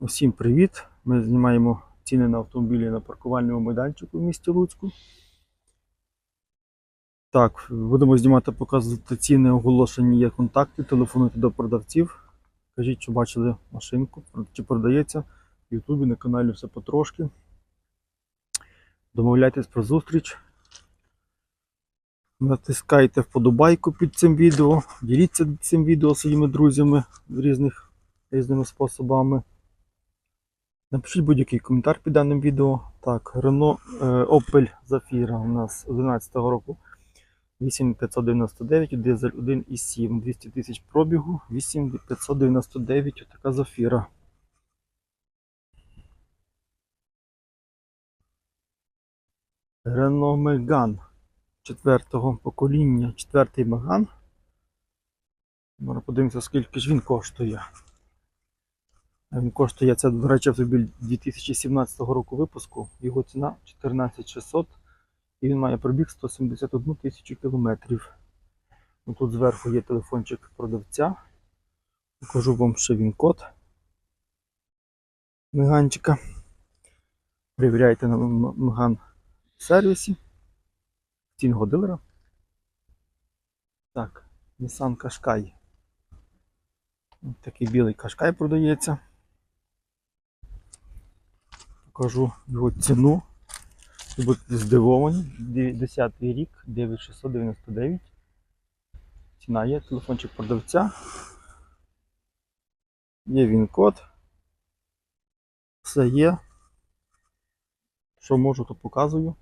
Усім привіт! Ми знімаємо ціни на автомобілі на паркувальному майданчику в місті Луцьку. Так, будемо знімати, показувати ціни, оголошені є контакти, телефонуйте до продавців. Кажіть, що бачили машинку, чи продається. В Ютубі на каналі все потрошки. Домовляйтесь про зустріч. Натискайте вподобайку під цим відео, діліться цим відео своїми друзями різних, різними способами. Напишіть будь-який коментар під даним відео. Так, Renault е, Opel Zafira у нас 11 року 8599, дизель 1,7, 200 тисяч пробігу, 8599, отака Zafira. Renault Megane четвертого покоління, четвертий. Зараз подивимося, скільки ж він коштує. Він коштує, це, до речі, автомобіль 2017 року випуску. Його ціна 14600 і він має пробіг 171 тисячу кілометрів. Ну, Тут зверху є телефончик продавця. Покажу вам ще він код меганчика. Перевіряйте на Меган сервісі. Цінного дилера. Так, Nissan Qashqai. Такий білий Qashqai продається. Покажу його ціну. Ви будете здивовані. 10 рік, 9699. Ціна є, телефончик продавця. Є він код. Все є. Що можу, то показую.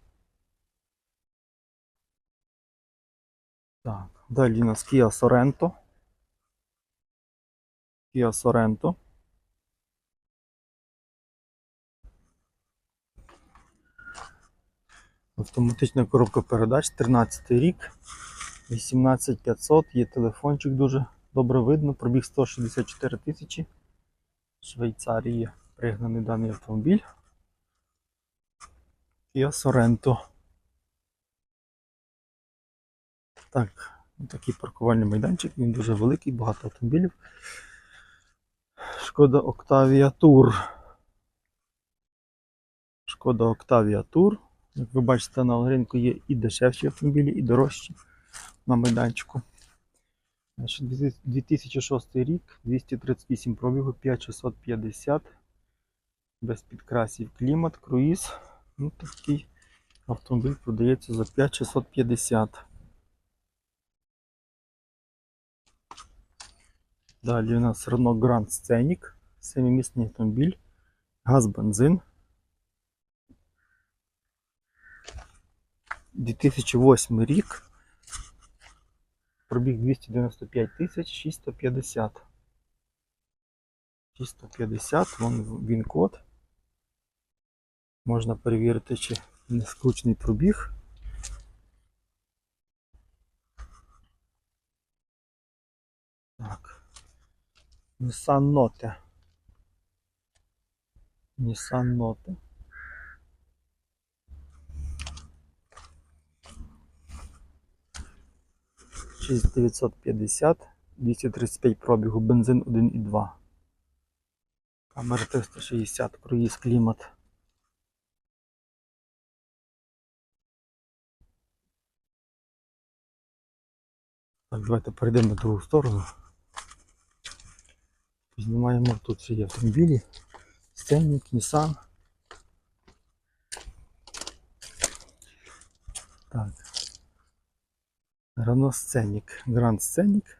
Так, далі у нас Kia Sorento. Kia Sorento. Автоматична коробка передач, 13 рік, 18500, є телефончик дуже добре видно, пробіг 164 тисячі. Швейцарії пригнаний даний автомобіль. Kia Sorento. Так, такий паркувальний майданчик, він дуже великий, багато автомобілів. Шкода Octavia Tour. Шкода Octavia Tour. Як ви бачите, на ринку є і дешевші автомобілі, і дорожчі на майданчику. 2006 рік, 238 пробігу, 5650. Без підкрасів клімат, круїз. Ну, такий автомобіль продається за 5650. Далі у нас Renault Grand Scenic, семимісний автомобіль, газ бензин. 2008 рік. Пробіг 295 тисяч 650. 650, вон він код. Можна перевірити, чи не скручений пробіг. Так. Nissan Note. Nissan Note. Шість 950, 235 пробігу, бензин 1,2. Камера 360, круїз, клімат. Так, давайте перейдемо на другу сторону. Знімаємо тут ще автомобілі. Сценник, Nissan. Так. Renault Scenic. Grand Scenic.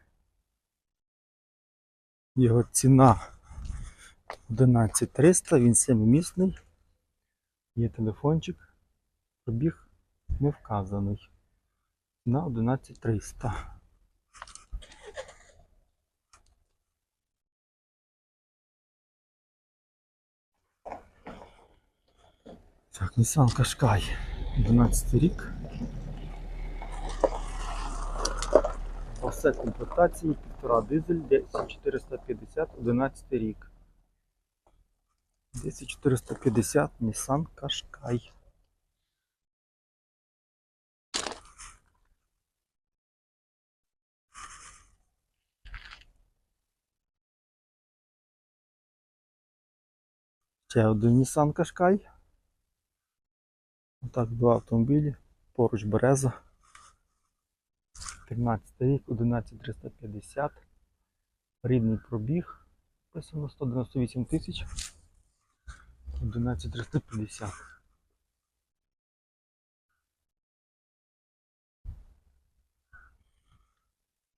Його ціна 11300, він семимісний. Є телефончик. Пробіг не вказаний. На 11300. Так, Nissan Qashqai. 12 рік. Все комплектації, півтора дизель, 10450, 11 рік. 10450 Nissan Qashqai. Ще один Nissan Qashqai. Отак, два автомобілі. Поруч береза. 13 рік, 11350. Рідний пробіг. Писано 198 тисяч. 11350.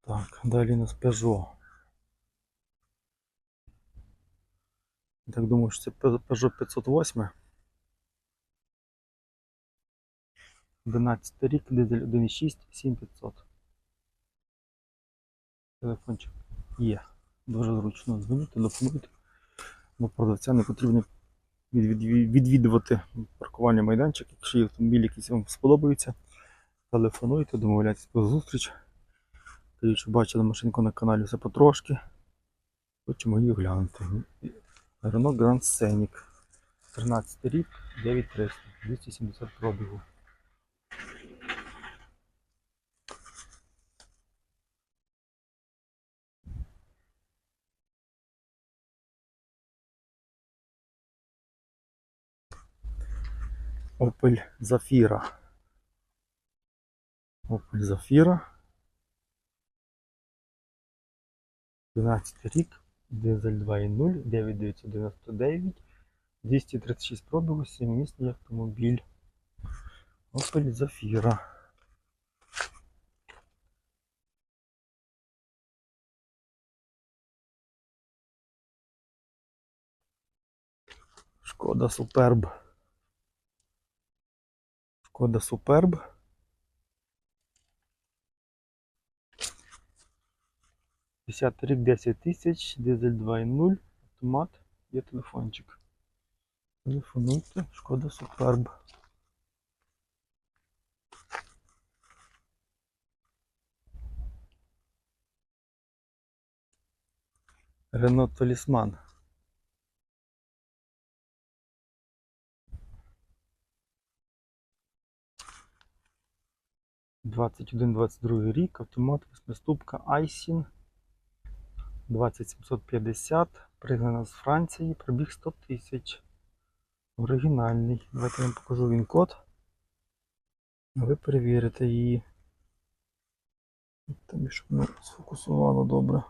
Так, далі у нас Peugeot. Так думаю, що це Peugeot 508. 11 рік, дизель 1.6, 7500. Телефончик є. Дуже зручно дзвонити, телефонуйте. До продавця не потрібно від- від- відвідувати паркувальний майданчик. Якщо є автомобіль, якийсь вам сподобається, телефонуйте, домовляйтесь про зустріч. Тоді, що бачили машинку на каналі все потрошки. Хочемо її оглянути. Renault Grand Scenic. 13 рік, 9300, 270 пробігу. Opel Zafira. Opel Zafira. 12 рік, дизель 2.0, 9999, 236 пробігу, 7-місний автомобіль. Opel Zafira. Шкода Superb. Шкода Superb. Десятий рік 10 тисяч, дизель 2.0, автомат, є телефончик. Телефонуйте, шкода Superb. Renault Талісман. Двадцять один, двадцять другий рік, автомат, восьмиступка Айсін. 20750, пригнана з Франції, пробіг 100 тисяч. Оригінальний. Давайте я вам покажу він код. Ви перевірите її. Тобі, щоб воно сфокусувало добре.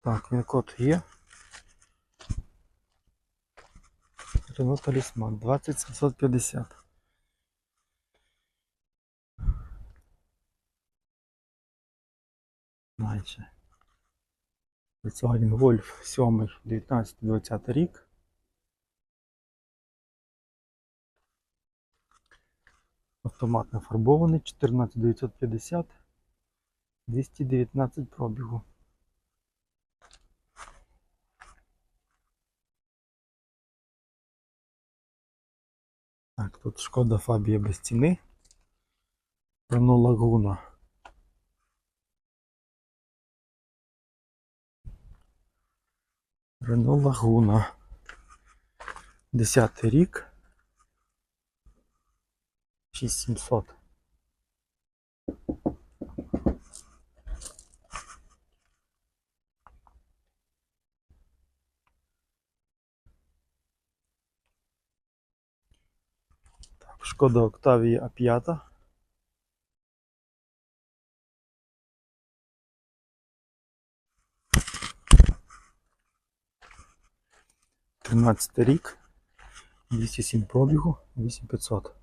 Так, він код є. Renault Талісман 20750. Дальше. Volkswagen Golf 7, 19-20 рік. Автомат нафарбований, 14950, 219 пробігу. Так, тут шкода Фабія без ціни. Рено Лагуна. Рено Лагуна. Десятий рік. 6700. Шкода Октавія А5. Тринадцятий рік. 207 пробігу, 8500.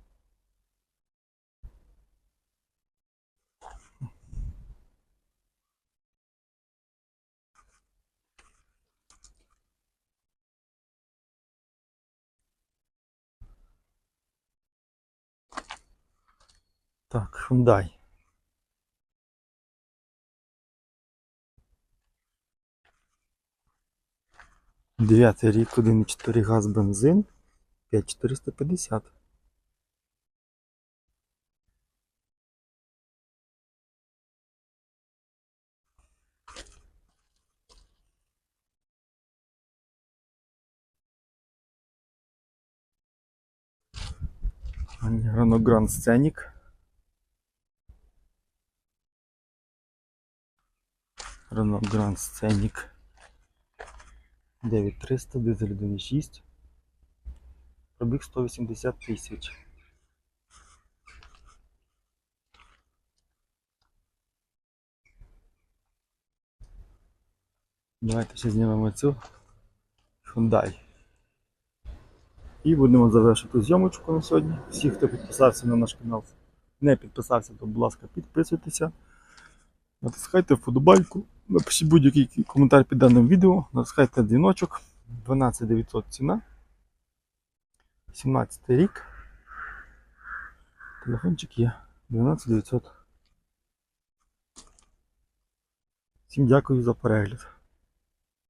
Так, Hyundai. Дев'ятий рік, 1,4 газ бензин, 5450. Renault Grand Scenic. Renault Grand Scenic 9300, дизель 1.6. Пробіг 180 тисяч. Давайте ще знімемо цю Hyundai. І будемо завершити зйомочку на сьогодні. Всі, хто підписався на наш канал, не підписався, то, будь ласка, підписуйтеся. Натискайте вподобайку, напишіть будь-який коментар під даним відео, натискайте дзвіночок, 12900 ціна. 17 рік. Телефончик є 12900. Всім дякую за перегляд.